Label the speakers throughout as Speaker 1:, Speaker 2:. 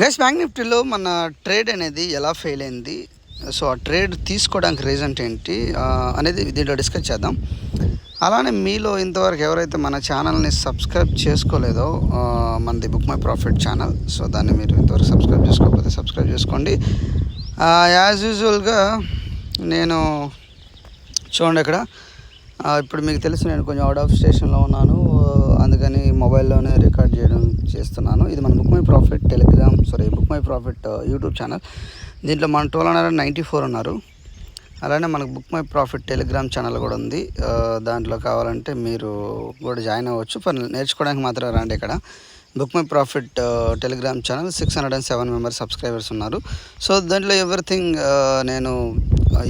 Speaker 1: Guys bank నిఫ్టీలో మన trade అనేది ఎలా ఫెయిల్ అయింది? సో ఆ ట్రేడ్ తీసుకోవడానికి రీజన్ ఏంటి? అనేది దీంట్లో డిస్కస్ చేద్దాం. అలానే మీలో ఇంతవరకు ఎవరైతే మన ఛానల్ని సబ్స్క్రైబ్ చేసుకోలేదో మనది Book My Profit channel so దాన్ని మీరు ఇంతవరకు సబ్స్క్రైబ్ చేసుకోకపోతే సబ్స్క్రైబ్ చేసుకోండి. యాజ్ యూజువల్గా నేను చూడండి ఇక్కడ ఇప్పుడు మీకు తెలుసు నేను కొంచెం అవుట్ ఆఫ్ స్టేషన్లో ఉన్నాను. అందుకని మొబైల్లోనే రికార్డ్ చేయడం చేస్తున్నాను. ఇది మన Book My Profit Telegram sorry Book My Profit YouTube channel దీంట్లో మన టోల్ హండ్రెడ్ నైంటీ ఫోర్ ఉన్నారు. అలానే మనకు Book My Profit Telegram channel కూడా ఉంది. Uh, దాంట్లో కావాలంటే మీరు కూడా జాయిన్ అవ్వచ్చు. పని నేర్చుకోవడానికి మాత్రమే రండి ఇక్కడ. Book My Profit Telegram channel six hundred and seven members subscribers ఉన్నారు. సో దాంట్లో ఎవ్రీథింగ్ uh, నేను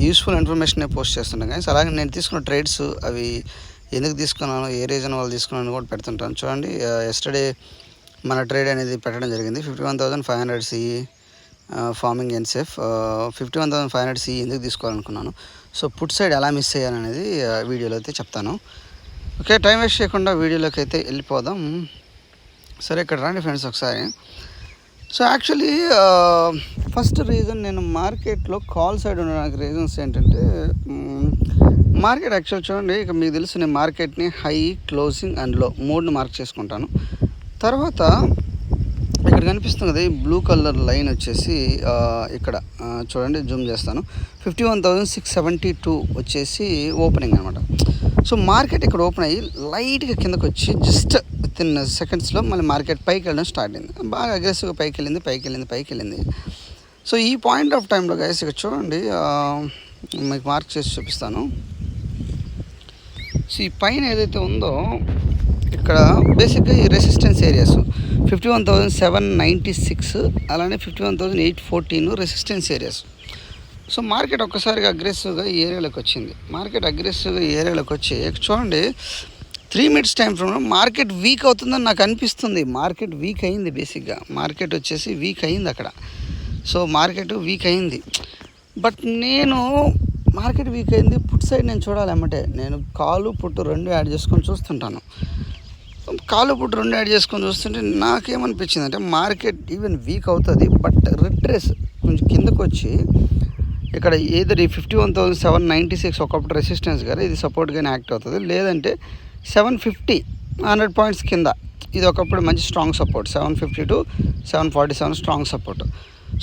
Speaker 1: యూస్ఫుల్ ఇన్ఫర్మేషన్ పోస్ట్ చేస్తున్నాను కానీ అలాగే నేను తీసుకున్న ట్రేడ్స్ అవి ఎందుకు తీసుకున్నాను ఏ రీజన్ వాళ్ళు తీసుకున్నాను కూడా పెడుతుంటాను. చూడండి uh, ఎస్టర్డే మన ట్రేడ్ అనేది పెట్టడం జరిగింది. Fifty one thousand five hundred CE forming ఎన్సెఫ్ fifty one thousand five hundred CE ఎందుకు తీసుకోవాలనుకున్నాను. సో పుట్ సైడ్ ఎలా మిస్ అయ్యాను అనేది వీడియోలో అయితే చెప్తాను. ఓకే టైం వేస్ట్ చేయకుండా వీడియోలోకి అయితే వెళ్ళిపోదాం. సరే ఇక్కడ రండి ఫ్రెండ్స్ ఒకసారి. సో యాక్చువల్లీ ఫస్ట్ రీజన్ నేను మార్కెట్లో కాల్ సైడ్ ఉండడానికి రీజన్స్ ఏంటంటే మార్కెట్ యాక్చువల్ చూడండి ఇక మీకు తెలుసు నేను మార్కెట్ని హై క్లోజింగ్ అండ్లో మూడుని మార్క్ చేసుకుంటాను. తర్వాత ఇక్కడ కనిపిస్తుంది కదా ఈ బ్లూ కలర్ లైన్ వచ్చేసి ఇక్కడ చూడండి జూమ్ చేస్తాను. Fifty one thousand six seventy two వచ్చేసి ఓపెనింగ్ అనమాట సో మార్కెట్ ఇక్కడ ఓపెన్ అయ్యి లైట్గా కిందకు వచ్చి జస్ట్ విత్ ఇన్ సెకండ్స్లో మళ్ళీ మార్కెట్ పైకి వెళ్ళడం స్టార్ట్ అయింది. బాగా అగ్రెసివ్గా పైకి వెళ్ళింది పైకి వెళ్ళింది పైకి వెళ్ళింది. సో ఈ పాయింట్ ఆఫ్ టైంలో గైస్ ఇక్కడ చూడండి మీకు మార్క్ చేసి చూపిస్తాను. సో ఈ పైన ఏదైతే ఉందో ఇక్కడ బేసిక్గా ఈ resistance areas fifty one thousand seven ninety six అలానే fifty one thousand eight fourteen resistance areas so market ఒక్కసారిగా అగ్రెసివ్గా ఈ ఏరియాలోకి వచ్చింది. మార్కెట్ అగ్రెసివ్గా ఈ ఏరియాలోకి వచ్చి చూడండి త్రీ మినిట్స్ టైం ఫ్రేమ్లో మార్కెట్ వీక్ అవుతుందని నాకు అనిపిస్తుంది. మార్కెట్ వీక్ అయింది బేసిక్గా మార్కెట్ వచ్చేసి వీక్ అయింది అక్కడ. సో మార్కెట్ వీక్ అయింది. బట్ నేను మార్కెట్ వీక్ అయింది. పుట్ సైడ్ నేను చూడాలి అమ్మటే. నేను కాలు పుట్టు రెండు యాడ్ చేసుకొని చూస్తుంటాను. కాలు పుట్టు రెండు యాడ్ చేసుకొని చూస్తుంటే నాకేమనిపించింది అంటే మార్కెట్ ఈవెన్ వీక్ అవుతుంది బట్ రిట్రెస్ కొంచెం కిందకు వచ్చి ఇక్కడ ఏదర్ ఈ fifty one thousand seven ninety six ఒకప్పుడు రెసిస్టెన్స్ కానీ ఇది సపోర్ట్గానే యాక్ట్ అవుతుంది. లేదంటే సెవెన్ ఫిఫ్టీ హండ్రెడ్ పాయింట్స్ కింద ఇది ఒకప్పుడు మంచి strong support seven fifty two seven forty seven strong support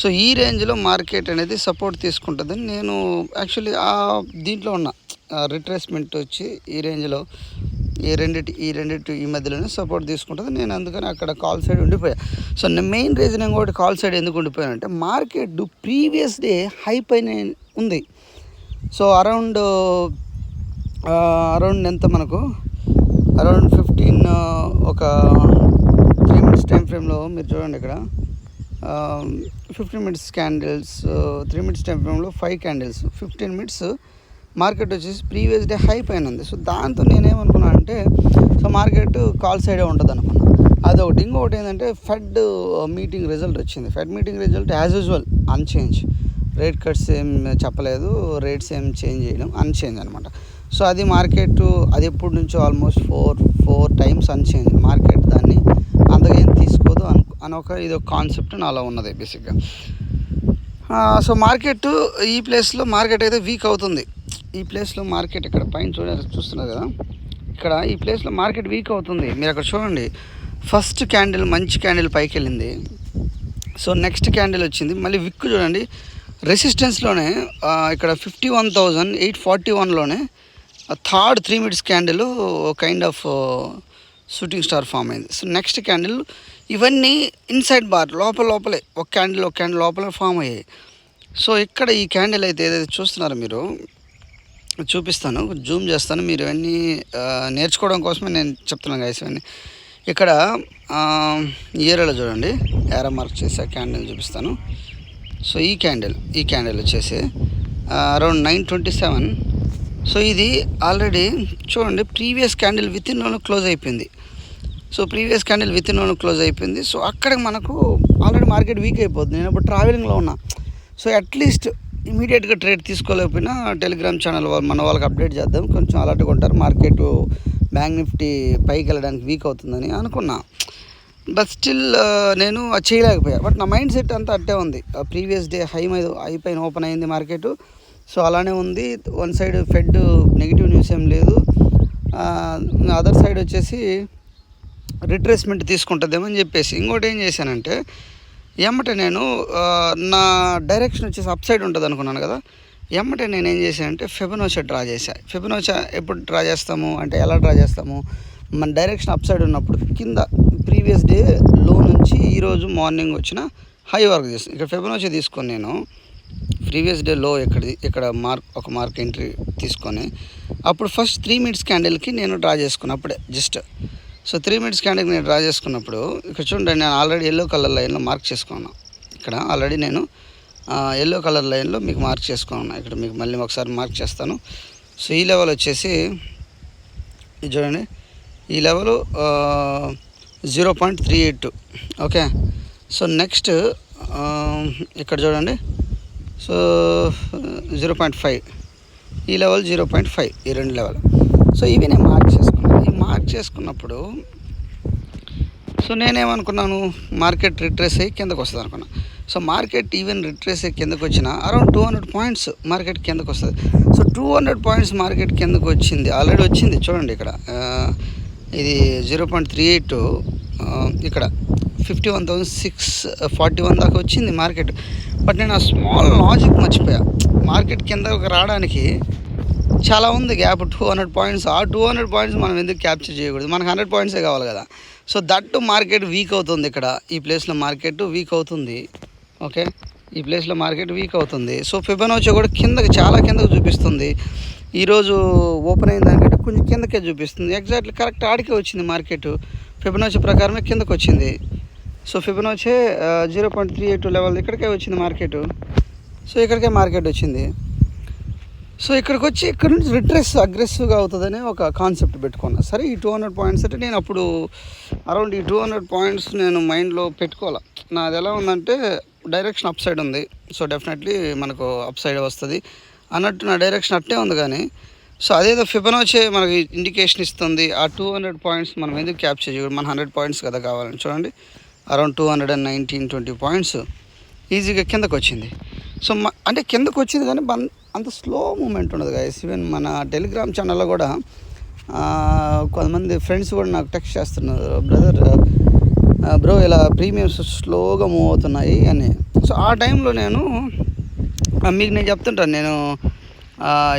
Speaker 1: so ఈ రేంజ్లో మార్కెట్ అనేది సపోర్ట్ తీసుకుంటుందని నేను యాక్చువల్లీ ఆ దీంట్లో ఉన్న. రిట్రేస్మెంట్ వచ్చి ఈ రేంజ్లో ఈ రెండిటి ఈ రెండిటి ఈ మధ్యలోనే సపోర్ట్ తీసుకుంటుంది. నేను అందుకని అక్కడ కాల్ సైడ్ ఉండిపోయా. సో నేను మెయిన్ రీజన్ ఇంకోటి కాల్ సైడ్ ఎందుకు ఉండిపోయానంటే మార్కెట్ ప్రీవియస్ డే హై పైన ఉంది. సో అరౌండ్ అరౌండ్ ఎంత మనకు? అరౌండ్ ఫిఫ్టీన్ ఒక త్రీ మినిట్స్ టైం ఫ్రేమ్లో మీరు చూడండి ఇక్కడ. Fifteen minutes candles three minutes time ఫ్రేమ్లో five candles fifteen minutes market వచ్చేసి ప్రీవియస్ డే హై పైన ఉంది. సో దాంతో నేనేమనుకున్నా అంటే సో మార్కెట్ కాల్ సైడే ఉంటుంది అనుకున్నా అదొకటి. ఇంకొకటి ఏంటంటే ఫెడ్ మీటింగ్ రిజల్ట్ వచ్చింది. Fed meeting result as usual unchanged rate cuts ఏం చెప్పలేదు. రేట్స్ ఏం చేంజ్ చేయడం అన్చేంజ్ అనమాట. సో అది మార్కెట్ అది ఎప్పటి నుంచో almost four four times unchanged market దాన్ని అంతకేం ఏం తీసుకోదు అను అని ఒక ఇది ఒక కాన్సెప్ట్ నాలో ఉన్నది బేసిక్గా సో మార్కెట్ ఈ ప్లేస్లో మార్కెట్ అయితే వీక్ అవుతుంది. ఈ ప్లేస్లో మార్కెట్ ఇక్కడ పైన చూడ చూస్తున్నారు కదా? ఇక్కడ ఈ ప్లేస్లో మార్కెట్ వీక్ అవుతుంది. మీరు అక్కడ చూడండి. ఫస్ట్ క్యాండిల్ మంచి క్యాండిల్ పైకి వెళ్ళింది సో నెక్స్ట్ క్యాండిల్ వచ్చింది. మళ్ళీ విక్ చూడండి. రెసిస్టెన్స్లోనే ఇక్కడ fifty one thousand eight forty వన్లోనే third three minutes candle kind of shooting star form అయింది. సో నెక్స్ట్ క్యాండిల్ ఇవన్నీ ఇన్సైడ్ బార్ లోపల లోపలే ఒక క్యాండిల్ ఒక క్యాండిల్ లోపల ఫామ్ అయ్యాయి. సో ఇక్కడ ఈ క్యాండిల్ అయితే ఏదైతే చూస్తున్నారో మీరు చూపిస్తాను. జూమ్ చేస్తాను. మీరు ఇవన్నీ నేర్చుకోవడం కోసమే నేను చెప్తున్నాను గైస్ ఇవన్నీ. ఇక్కడ ఏరియాలో చూడండి. ఏరా మార్క్ చేసే క్యాండిల్ చూపిస్తాను. సో ఈ క్యాండిల్ ఈ క్యాండిల్ వచ్చేసి around nine twenty seven. So ఇది ఆల్రెడీ చూడండి previous candle within close అయిపోయింది. So previous candle within close అయిపోయింది. సో అక్కడ మనకు ఆల్రెడీ మార్కెట్ వీక్ అయిపోతుంది నేను ఇప్పుడు ట్రావెలింగ్లో ఉన్నా. సో అట్లీస్ట్ ఇమీడియట్గా ట్రేడ్ తీసుకోలేకపోయినా టెలిగ్రామ్ ఛానల్ వాళ్ళు మన వాళ్ళకి అప్డేట్ చేద్దాం. కొంచెం అలర్ట్గా ఉంటారు. మార్కెట్ బ్యాంక్ నిఫ్టీ పైకి వెళ్ళడానికి వీక్ అవుతుందని అనుకున్నా. బట్ స్టిల్ నేను అది చేయలేకపోయా. బట్ నా మైండ్ సెట్ అంతా అట్టే ఉంది. ప్రీవియస్ డే హై మీద హై పైన ఓపెన్ అయింది మార్కెట్. సో అలానే ఉంది. One side Fed negative news ఏం లేదు. అదర్ సైడ్ వచ్చేసి రిట్రేస్మెంట్ తీసుకుంటుందేమో అని చెప్పేసి. ఇంకోటి ఏం చేశానంటే ఎమ్మటే నేను నా డైరెక్షన్ వచ్చేసి అప్ సైడ్ ఉంటుంది అనుకున్నాను కదా. ఎమ్మటే నేను ఏం చేశానంటే ఫెబనోచా డ్రా చేశాను ఫెబనోచా ఎప్పుడు డ్రా చేస్తాము? అంటే ఎలా డ్రా చేస్తాము? మన డైరెక్షన్ అప్ సైడ్ ఉన్నప్పుడు కింద ప్రీవియస్ డే లో నుంచి ఈరోజు మార్నింగ్ వచ్చిన హై వర్క్ చేస్తాను ఇక్కడ ఫెబనోచా తీసుకొని నేను ప్రీవియస్ డే లో ఇక్కడ ఇక్కడ మార్క్ ఒక మార్క్ ఎంట్రీ తీసుకొని అప్పుడు ఫస్ట్ త్రీ మినిట్స్ క్యాండిల్కి నేను డ్రా చేసుకున్నాను అప్పుడే జస్ట్ సో త్రీ మినిట్స్ క్యాండిల్కి నేను డ్రా చేసుకున్నప్పుడు ఇక్కడ చూడండి నేను ఆల్రెడీ ఎల్లో కలర్ లైన్లో మార్క్ చేసుకున్నాను ఇక్కడ ఆల్రెడీ నేను ఎల్లో కలర్ లైన్లో మీకు మార్క్ చేసుకున్నాను ఇక్కడ మీకు మళ్ళీ ఒకసారి మార్క్ చేస్తాను. సో ఈ లెవెల్ వచ్చేసి ఇది చూడండి. ఈ level zero point three eight two okay? So next ఇక్కడ చూడండి. సో జీరో పాయింట్ ఫైవ్ ఈ లెవెల్ జీరో పాయింట్ ఫైవ్ ఈ రెండు లెవెల్ సో ఇవి నేను మార్క్ చేసుకున్నాను మార్క్ చేసుకున్నప్పుడు సో నేనేమనుకున్నాను మార్కెట్ రిట్రేస్ అయ్యి కిందకు వస్తుంది అనుకున్నా. సో మార్కెట్ ఈవెన్ రిట్రేస్ అయ్యి కిందకు వచ్చిన around two hundred points market కిందకు వస్తుంది. So two hundred points market కిందకు వచ్చింది. ఆల్రెడీ వచ్చింది చూడండి ఇక్కడ. ఇది జీరో పాయింట్ త్రీ ఎయిట్ ఇక్కడ fifty one thousand six forty one దాకా వచ్చింది మార్కెట్. బట్ నేను ఆ స్మాల్ లాజిక్ మర్చిపోయా. మార్కెట్ కిందకు రావడానికి చాలా ఉంది గ్యాప్ టూ హండ్రెడ్ పాయింట్స్. ఆ టూ హండ్రెడ్ పాయింట్స్ మనం ఎందుకు క్యాప్చర్ చేయకూడదు? మనకు హండ్రెడ్ పాయింట్సే కావాలి కదా. సో దట్ మార్కెట్ వీక్ అవుతుంది ఇక్కడ. ఈ ప్లేస్లో మార్కెట్ వీక్ అవుతుంది. ఓకే? ఈ ప్లేస్లో మార్కెట్ వీక్ అవుతుంది. సో ఫిబనోచా కూడా కిందకి చాలా కిందకి చూపిస్తుంది. ఈరోజు ఓపెన్ అయిన దానికంటే కొంచెం కిందకే చూపిస్తుంది. ఎగ్జాక్ట్లీ కరెక్ట్ ఆడికే వచ్చింది మార్కెట్. ఫిబనోచా ప్రకారమే కిందకి వచ్చింది. So Fibonacci zero point three eight level ఇక్కడికే వచ్చింది మార్కెట్. సో ఇక్కడికే మార్కెట్ వచ్చింది. సో ఇక్కడికి వచ్చి ఇక్కడ నుంచి రిట్రెస్ అగ్రెసివ్గా అవుతుందనే ఒక కాన్సెప్ట్ పెట్టుకున్నా. సరే ఈ టూ హండ్రెడ్ పాయింట్స్ అంటే నేను అప్పుడు అరౌండ్ ఈ టూ హండ్రెడ్ పాయింట్స్ నేను మైండ్లో పెట్టుకోవాలి. నాది ఎలా ఉందంటే డైరెక్షన్ అప్ సైడ్ ఉంది. సో డెఫినెట్లీ మనకు అప్ సైడ్ వస్తుంది. అన్నట్టు నా డైరెక్షన్ అట్టే ఉంది కానీ సో అదేదో ఫిబనోచే మనకి ఇండికేషన్ ఇస్తుంది. ఆ టూ హండ్రెడ్ పాయింట్స్ మనం ఎందుకు క్యాప్చర్ చేయకూడదు? మన హండ్రెడ్ పాయింట్స్ కదా కావాలని. చూడండి. Around two hundred and nineteen twenty points ఈజీగా కిందకు వచ్చింది సో అంటే కిందకు వచ్చింది కానీ బన్- అంత స్లో మూమెంట్ ఉండదు గాయస్ ఈవెన్ మన టెలిగ్రామ్ ఛానల్లో కూడా కొంతమంది ఫ్రెండ్స్ కూడా నాకు టెక్స్ట్ చేస్తున్నారు. బ్రదర్ బ్రో ఇలా ప్రీమియమ్స్ స్లోగా మూవ్ అవుతున్నాయి అని. సో ఆ టైంలో నేను మీకు నేను చెప్తుంటాను. నేను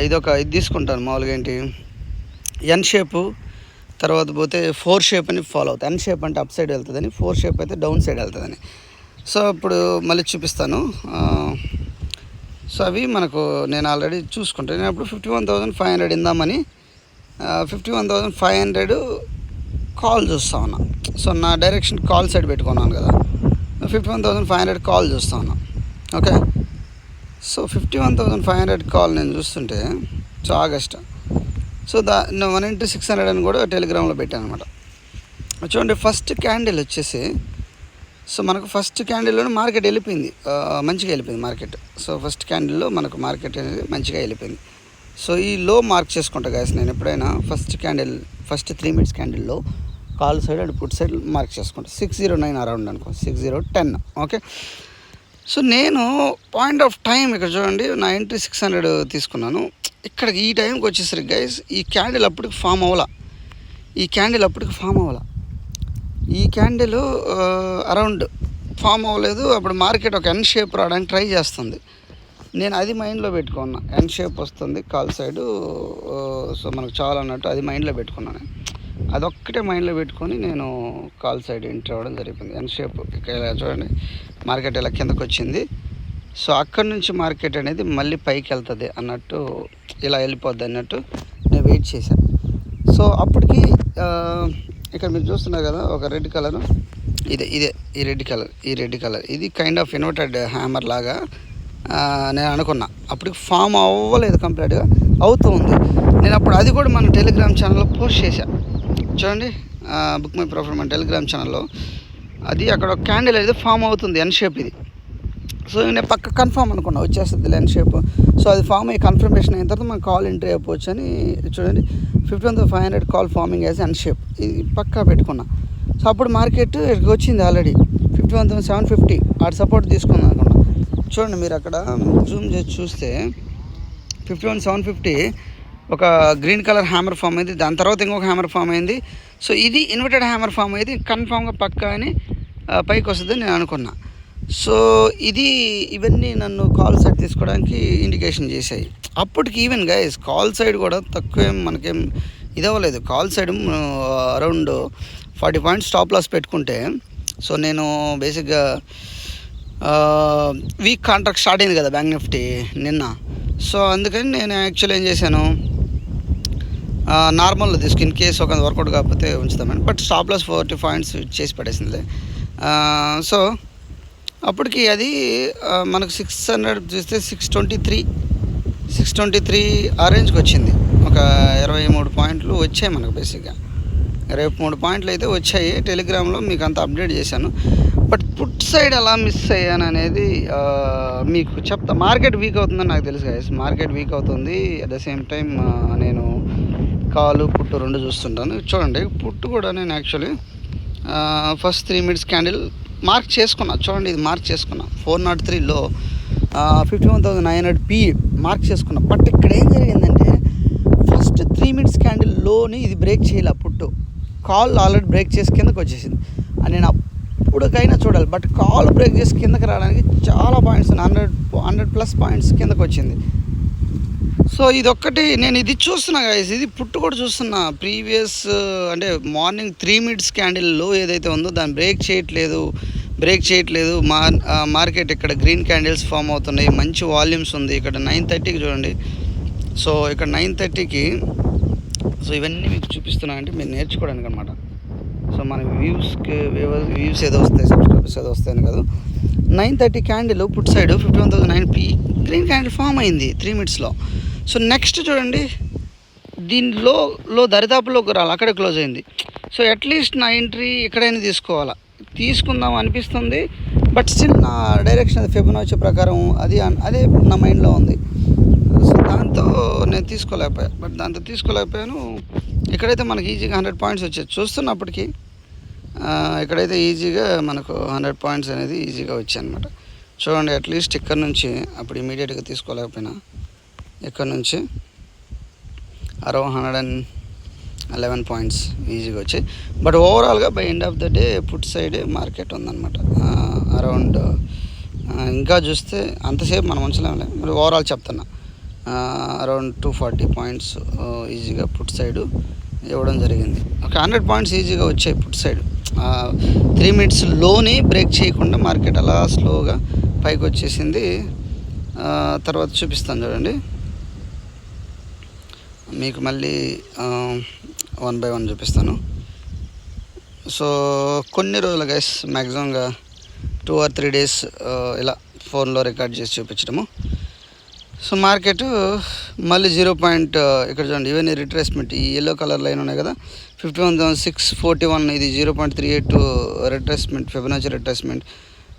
Speaker 1: ఇదొక ఇది తీసుకుంటాను మామూలుగా ఏంటి? ఎన్ షేపు తర్వాత పోతే ఫోర్ షేప్ అని ఫాలో అవుతుంది ఎన్ షేప్ అంటే అప్ సైడ్ వెళ్తుందని ఫోర్ షేప్ అయితే డౌన్ సైడ్ వెళ్తుందని. సో ఇప్పుడు మళ్ళీ చూపిస్తాను. సో అవి మనకు నేను ఆల్రెడీ చూసుకుంటాను నేను అప్పుడు fifty one thousand five hundred ఇందామని fifty one thousand five hundred call చూస్తా ఉన్నా. సో నా డైరెక్షన్ కాల్ సైడ్ పెట్టుకున్నాను కదా. Fifty one thousand five hundred call చూస్తా ఉన్నా. Okay? So fifty one thousand five hundred call నేను చూస్తుంటే so August. So the one into six hundred అని కూడా టెలిగ్రామ్లో పెట్టాను అనమాట చూడండి ఫస్ట్ క్యాండిల్ వచ్చేసి సో మనకు ఫస్ట్ క్యాండిల్లోనే మార్కెట్ వెళ్ళిపోయింది. మంచిగా వెళ్ళిపోయింది మార్కెట్ సో ఫస్ట్ క్యాండిల్లో మనకు మార్కెట్ అనేది మంచిగా వెళ్ళిపోయింది. సో ఈ లో మార్క్ చేసుకుంటా గాయస్ నేను ఎప్పుడైనా first candle first three minutes క్యాండిల్లో call side and put side mark చేసుకుంటా. సిక్స్ జీరో నైన్ అరౌండ్ అనుకో six zero ten okay so నేను పాయింట్ ఆఫ్ టైం ఇక్కడ చూడండి నా ఎంట్రీ సిక్స్ హండ్రెడ్ తీసుకున్నాను. ఇక్కడ ఈ టైంకి వచ్చేసరికి గైస్ ఈ క్యాండిల్ అప్పటికి ఫామ్ అవ్వాల. ఈ క్యాండిల్ అప్పటికి ఫామ్ అవ్వాల. ఈ క్యాండిల్ అరౌండ్ ఫామ్ అవ్వలేదు. అప్పుడు మార్కెట్ ఒక ఎన్ షేప్ రావడానికి ట్రై చేస్తుంది. నేను అది మైండ్లో పెట్టుకున్నా. ఎన్ షేప్ వస్తుంది కాల్ సైడు సో మనకు చాలా అన్నట్టు అది మైండ్లో పెట్టుకున్నాను అదొక్కటే మైండ్లో పెట్టుకొని నేను కాల్ సైడ్ ఎంటర్ అవ్వడం జరిగింది. ఎన్ షేప్ ఇలా చూడండి మార్కెట్ ఇలా కిందకు వచ్చింది సో అక్కడి నుంచి మార్కెట్ అనేది మళ్ళీ పైకి వెళ్తుంది అన్నట్టు ఇలా వెళ్ళిపోద్ది అన్నట్టు నేను వెయిట్ చేశాను సో అప్పటికి ఇక్కడ మీరు చూస్తున్నారు కదా ఒక రెడ్ కలర్. ఇదే ఇదే ఈ రెడ్ కలర్ ఈ రెడ్ కలర్. ఇది కైండ్ ఆఫ్ ఇన్వర్టెడ్ హ్యామర్ లాగా నేను అనుకున్నా. అప్పటికి ఫామ్ అవ్వలేదు కంప్లీట్గా అవుతూ ఉంది నేను అప్పుడు అది కూడా మన టెలిగ్రామ్ ఛానల్లో పోస్ట్ చేశాను చూడండి బుక్ మై ప్రొఫైల్ మన టెలిగ్రామ్ ఛానల్లో అది అక్కడ ఒక క్యాండిల్ అనేది ఫామ్ అవుతుంది ఎన్ షేప్ ఇది. సో నేను పక్క కన్ఫామ్ అనుకున్నా వచ్చేస్తుంది లెన్ షేప్. సో అది ఫామ్ అయ్యి కన్ఫర్మేషన్ అయిన తర్వాత మనం కాల్ ఎంట్రీ అయిపోవచ్చు అని చూడండి. Fifteen one five hundred call forming as N shape. ఇది పక్కా పెట్టుకున్నా. సో అప్పుడు మార్కెట్ ఇక్కడికి వచ్చింది already. Fifty one thousand seven fifty. ఆడ సపోర్ట్ తీసుకుందాం అనుకున్నా. చూడండి మీరు అక్కడ జూమ్ చేసి చూస్తే ఫిఫ్టీ వన్ సెవెన్ ఫిఫ్టీ ఒక గ్రీన్ కలర్ హ్యామర్ ఫామ్ అయింది. దాని తర్వాత ఇంకొక హ్యామర్ ఫామ్ అయింది. సో ఇది ఇన్వర్టెడ్ హ్యామర్ ఫామ్ అయింది. కన్ఫామ్గా పక్కా అని పైకి వస్తుందని నేను అనుకున్నా. సో ఇది ఇవన్నీ నన్ను కాల్ సైడ్ తీసుకోవడానికి ఇండికేషన్ చేశాయి. అప్పటికి ఈవెన్ గైస్ కాల్ సైడ్ కూడా తక్కువేం మనకేం ఇది అవ్వలేదు. Call side around forty points stop loss పెట్టుకుంటే సో నేను బేసిక్గా వీక్ కాంట్రాక్ట్ స్టార్ట్ అయింది కదా బ్యాంక్ నిఫ్టీ నిన్న. సో అందుకని నేను యాక్చువల్ ఏం చేశాను నార్మల్లో తీసుకు ఇన్ కేస్ ఒక వర్కౌట్ కాకపోతే ఉంచుతామని but stop loss forty points చేసి పడేసింది సో అప్పటికి అది మనకు సిక్స్ హండ్రెడ్ చూస్తే six twenty three six twenty three ఆ రేంజ్కి వచ్చింది. ఒక ఇరవై మూడు పాయింట్లు వచ్చాయి మనకు బేసిక్గా రేపు మూడు పాయింట్లు అయితే వచ్చాయి. టెలిగ్రామ్లో మీకు అంత అప్డేట్ చేశాను. బట్ పుట్ సైడ్ ఎలా మిస్ అయ్యాను అనేది మీకు చెప్తా. మార్కెట్ వీక్ అవుతుందని నాకు తెలుసు గైస్ మార్కెట్ వీక్ అవుతుంది. అట్ ద సేమ్ టైం నేను కాలు పుట్టు రెండు చూస్తుంటాను. చూడండి పుట్టు కూడా నేను actually first three minutes candle mark చేసుకున్నా. చూడండి ఇది మార్క్ చేసుకున్నా. ఫోర్ నాట్ త్రీలో fifty one thousand nine hundred P mark చేసుకున్నా. బట్ ఇక్కడ ఏం జరిగిందంటే ఫస్ట్ త్రీ మినిట్స్ క్యాండిల్లోని ఇది బ్రేక్ చేయాలి పుట్టు. కాల్ ఆల్రెడీ బ్రేక్ చేసి కిందకు వచ్చేసింది. అని నేను అప్పుడుకైనా చూడాలి. బట్ కాల్ బ్రేక్ చేసి కిందకి రావడానికి చాలా points hundred hundred plus points కిందకు వచ్చింది. సో ఇది ఒక్కటి నేను ఇది చూస్తున్నా గైస్ ఇది పుట్టు కూడా చూస్తున్నా. ప్రీవియస్ అంటే మార్నింగ్ త్రీ మినిట్స్ క్యాండిల్లో ఏదైతే ఉందో దాన్ని బ్రేక్ చేయట్లేదు. బ్రేక్ చేయట్లేదు. మార్ మార్కెట్ ఇక్కడ గ్రీన్ క్యాండిల్స్ ఫామ్ అవుతున్నాయి. మంచి వాల్యూమ్స్ ఉంది. ఇక్కడ నైన్ థర్టీకి చూడండి. సో ఇక్కడ నైన్ థర్టీకి సో ఇవన్నీ మీకు చూపిస్తున్నా అంటే మీరు నేర్చుకోవడానికి అనమాట సో మన వ్యూస్కి వ్యూస్ ఏదో వస్తాయి సబ్స్క్రైబర్స్ ఏదో వస్తాయని కాదు. Nine thirty candle put side fifty one thousand nine P green candle form అయింది త్రీ మినిట్స్లో. సో నెక్స్ట్ చూడండి దీనిలో లో దరిదాపులోకి రాలి అక్కడే క్లోజ్ అయింది. సో అట్లీస్ట్ నా ఎంట్రీ ఎక్కడైనా తీసుకోవాలా? తీసుకుందాం అనిపిస్తుంది బట్ స్టిల్ నా డైరెక్షన్ అది ఫిబొనాచి ప్రకారం అది అదే నా మైండ్లో ఉంది. సో దాంతో నేను తీసుకోలేకపోయా బట్ దాంతో తీసుకోలేకపోయాను. ఇక్కడైతే మనకి ఈజీగా హండ్రెడ్ పాయింట్స్ వచ్చాయి చూస్తున్నప్పటికీ ఇక్కడైతే ఈజీగా మనకు హండ్రెడ్ పాయింట్స్ అనేది ఈజీగా వచ్చాయి అనమాట చూడండి అట్లీస్ట్ ఇక్కడ నుంచి అప్పుడు ఇమీడియట్గా తీసుకోలేకపోయినా. ఇక్కడ నుంచి around hundred and eleven points ఈజీగా వచ్చాయి. బట్ ఓవరాల్గా by end of the day put side market ఉందన్నమాట. అరౌండ్ ఇంకా చూస్తే అంతసేపు మనం ఉంచలేములే మరి ఓవరాల్ చెప్తున్నా. అరౌండ్ టూ ఫార్టీ పాయింట్స్ ఈజీగా పుట్ సైడు ఇవ్వడం జరిగింది. ఒక హండ్రెడ్ పాయింట్స్ ఈజీగా వచ్చాయి పుట్ సైడ్. త్రీ మినిట్స్లోని బ్రేక్ చేయకుండా మార్కెట్ అలా స్లోగా పైకి వచ్చేసింది. తర్వాత చూపిస్తాను చూడండి. మీకు మళ్ళీ వన్ బై వన్ చూపిస్తాను. సో కొన్ని రోజులు guys మ్యాక్సిమంగా two or three days ఇలా ఫోన్లో రికార్డ్ చేసి చూపించడము. సో మార్కెట్ మళ్ళీ జీరో పాయింట్ ఇక్కడ చూడండి ఇవన్నీ రిట్రేస్మెంట్ ఈ ఎల్లో కలర్ లైన్ ఉన్నాయి కదా fifty one thousand six forty one ఇది zero point three eight retracement Fibonacci retracement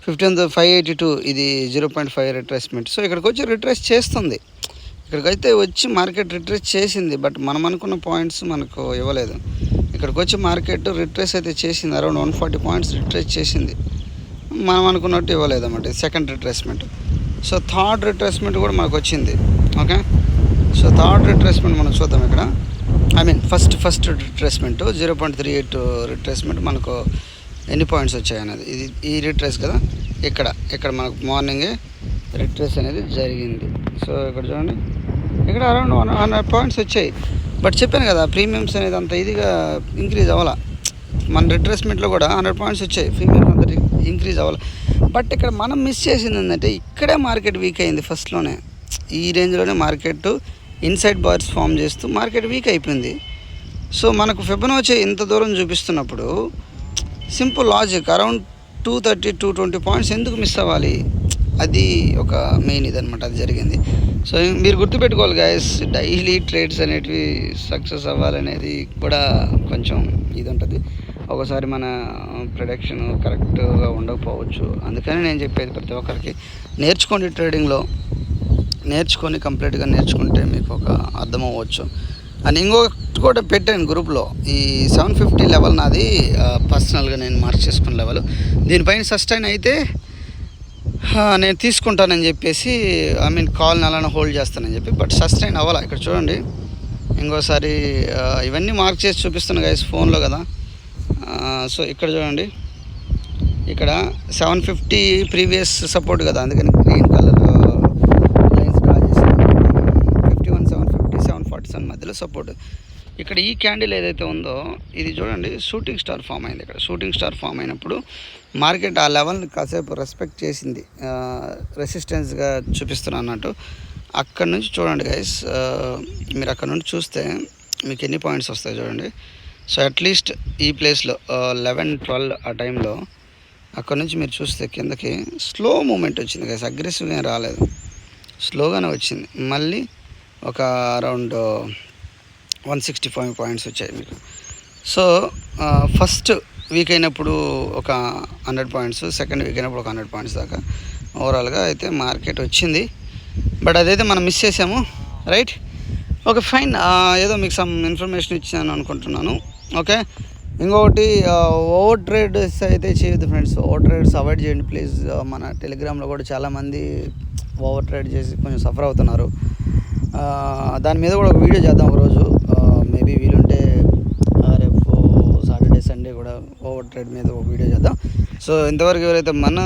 Speaker 1: fifty one five eighty two ఇది zero point five retracement so ఇక్కడికి వచ్చి రిట్రేస్ చేస్తుంది. ఇక్కడికైతే వచ్చి మార్కెట్ రిట్రేస్ చేసింది బట్ మనం అనుకున్న పాయింట్స్ మనకు ఇవ్వలేదు. ఇక్కడికి వచ్చి మార్కెట్ రిట్రేస్ అయితే చేసింది around one forty points retrace చేసింది. మనం అనుకున్నట్టు ఇవ్వలేదు అన్నమాట second retracement. So third retracement కూడా మనకు వచ్చింది ఓకే? సో థర్డ్ రిట్రేస్మెంట్ మనం చూద్దాం ఇక్కడ. I mean first first retracement zero point three eight retracement మనకు ఎన్ని పాయింట్స్ వచ్చాయి అనేది. ఇది ఈ రిట్రేస్ కదా? ఇక్కడ ఇక్కడ మనకు మార్నింగే రిట్రేస్ అనేది జరిగింది. సో ఇక్కడ చూడండి. ఇక్కడ అరౌండ్ వన్ హండ్రెడ్ పాయింట్స్ వచ్చాయి. బట్ చెప్పాను కదా ప్రీమియమ్స్ అనేది అంత ఇదిగా ఇంక్రీజ్ అవ్వాల. మన రిట్రేస్మెంట్లో కూడా హండ్రెడ్ పాయింట్స్ వచ్చాయి. ప్రీమియమ్స్ అంత ఇంక్రీజ్ అవ్వాలి. బట్ ఇక్కడ మనం మిస్ చేసింది ఏంటంటే ఇక్కడే మార్కెట్ వీక్ అయింది ఫస్ట్లోనే ఈ రేంజ్లోనే మార్కెట్ ఇన్సైడ్ బార్స్ ఫామ్ చేస్తూ మార్కెట్ వీక్ అయిపోయింది. సో మనకు ఫిబనోచే ఇంత దూరం చూపిస్తున్నప్పుడు simple logic around two thirty two twenty points ఎందుకు మిస్ అవ్వాలి? అది ఒక మెయిన్ ఇదనమాట అది జరిగింది. సో మీరు గుర్తుపెట్టుకోవాలి గాయస్ డైలీ ట్రేడ్స్ అనేటివి సక్సెస్ అవ్వాలనేది కూడా కొంచెం ఇది ఉంటుంది ఒకసారి మన ప్రొడక్షన్ కరెక్ట్గా ఉండకపోవచ్చు. అందుకని నేను చెప్పేది ప్రతి ఒక్కరికి నేర్చుకోండి ట్రేడింగ్లో నేర్చుకొని కంప్లీట్గా నేర్చుకుంటే మీకు ఒక అర్థం అవ్వచ్చు. అండ్ ఇంకొకటి కూడా పెట్టాను గ్రూప్లో ఈ సెవెన్ ఫిఫ్టీ లెవెల్ నాది పర్సనల్గా నేను మార్క్ చేసుకున్న లెవెల్ దీనిపైన సస్టైన్ అయితే నేను తీసుకుంటానని చెప్పేసి ఐ మీన్ కాల్ని అలానే హోల్డ్ చేస్తానని చెప్పి బట్ సస్టైన్ అవ్వాలా? ఇక్కడ చూడండి. ఇంకోసారి ఇవన్నీ మార్క్ చేసి చూపిస్తున్నాను గైస్ ఫోన్లో కదా. సో ఇక్కడ చూడండి. ఇక్కడ సెవెన్ ఫిఫ్టీ ప్రీవియస్ సపోర్ట్ కదా అందుకని గ్రీన్ కలర్ లైన్స్ డ్రా చేసాను fifty one seven fifty seven forty seven మధ్యలో సపోర్ట్ ఇక్కడ ఈ క్యాండిల్ ఏదైతే ఉందో ఇది చూడండి షూటింగ్ స్టార్ ఫామ్ అయింది ఇక్కడ. షూటింగ్ స్టార్ ఫామ్ అయినప్పుడు మార్కెట్ ఆ లెవెల్ని కాసేపు రెస్పెక్ట్ చేసింది. రెసిస్టెన్స్గా చూపిస్తున్నాను అన్నట్టు. అక్కడ నుంచి చూడండి గైస్ మీరు అక్కడ నుండి చూస్తే మీకు ఎన్ని పాయింట్స్ వస్తాయి చూడండి. సో అట్లీస్ట్ ఈ ప్లేస్లో లెవెన్ ట్వెల్వ్ ఆ టైంలో అక్కడ నుంచి మీరు చూస్తే కిందకి స్లో మూమెంట్ వచ్చింది గైస్ అగ్రెసివ్గా ఏం రాలేదు. స్లోగానే వచ్చింది. మళ్ళీ ఒక around one sixty five points వచ్చాయి మీకు. సో ఫస్ట్ వీక్ అయినప్పుడు ఒక హండ్రెడ్ పాయింట్స్ సెకండ్ వీక్ అయినప్పుడు ఒక హండ్రెడ్ పాయింట్స్ దాకా. ఓవరాల్గా అయితే మార్కెట్ వచ్చింది. బట్ అదైతే మనం మిస్ చేసాము రైట్ ఓకే ఫైన్ ఏదో మీకు సమ్ ఇన్ఫర్మేషన్ ఇచ్చాను అనుకుంటున్నాను. ఓకే ఇంకొకటి ఓవర్ ట్రేడ్స్ అయితే చేయొద్దు ఫ్రెండ్స్ ఓవర్ ట్రేడ్స్ అవాయిడ్ చేయండి ప్లీజ్ మన టెలిగ్రామ్లో కూడా చాలామంది ఓవర్ ట్రేడ్ చేసి కొంచెం సఫర్ అవుతున్నారు. దాని మీద కూడా ఒక వీడియో చేద్దాం ఒకరోజు. మేబీ వీలుంటే ఆ, రేపు సాటర్డే సండే కూడా ఓవర్ ట్రేడ్ మీద ఒక వీడియో చేద్దాం. సో ఇంతవరకు ఎవరైతే మన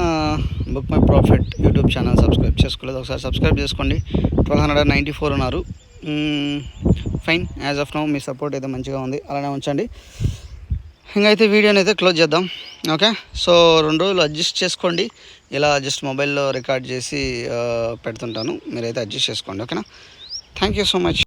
Speaker 1: Book My Profit YouTube channel subscribe చేసుకోలేదు ఒకసారి సబ్స్క్రైబ్ చేసుకోండి. ట్వెల్వ్ హండ్రెడ్ నైంటీ ఫోర్ ఉన్నారు ఫైన్ యాజ్ ఆఫ్ నౌ మీ సపోర్ట్ అయితే మంచిగా ఉంది. అలానే ఉంచండి. ఇంకైతే వీడియోని అయితే క్లోజ్ చేద్దాం. ఓకే సో రెండు రోజులు అడ్జస్ట్ చేసుకోండి. ఇలా జస్ట్ మొబైల్లో రికార్డ్ చేసి uh, పెడుతుంటాను. మీరైతే అడ్జస్ట్ చేసుకోండి. ఓకేనా థ్యాంక్ యూ సో మచ్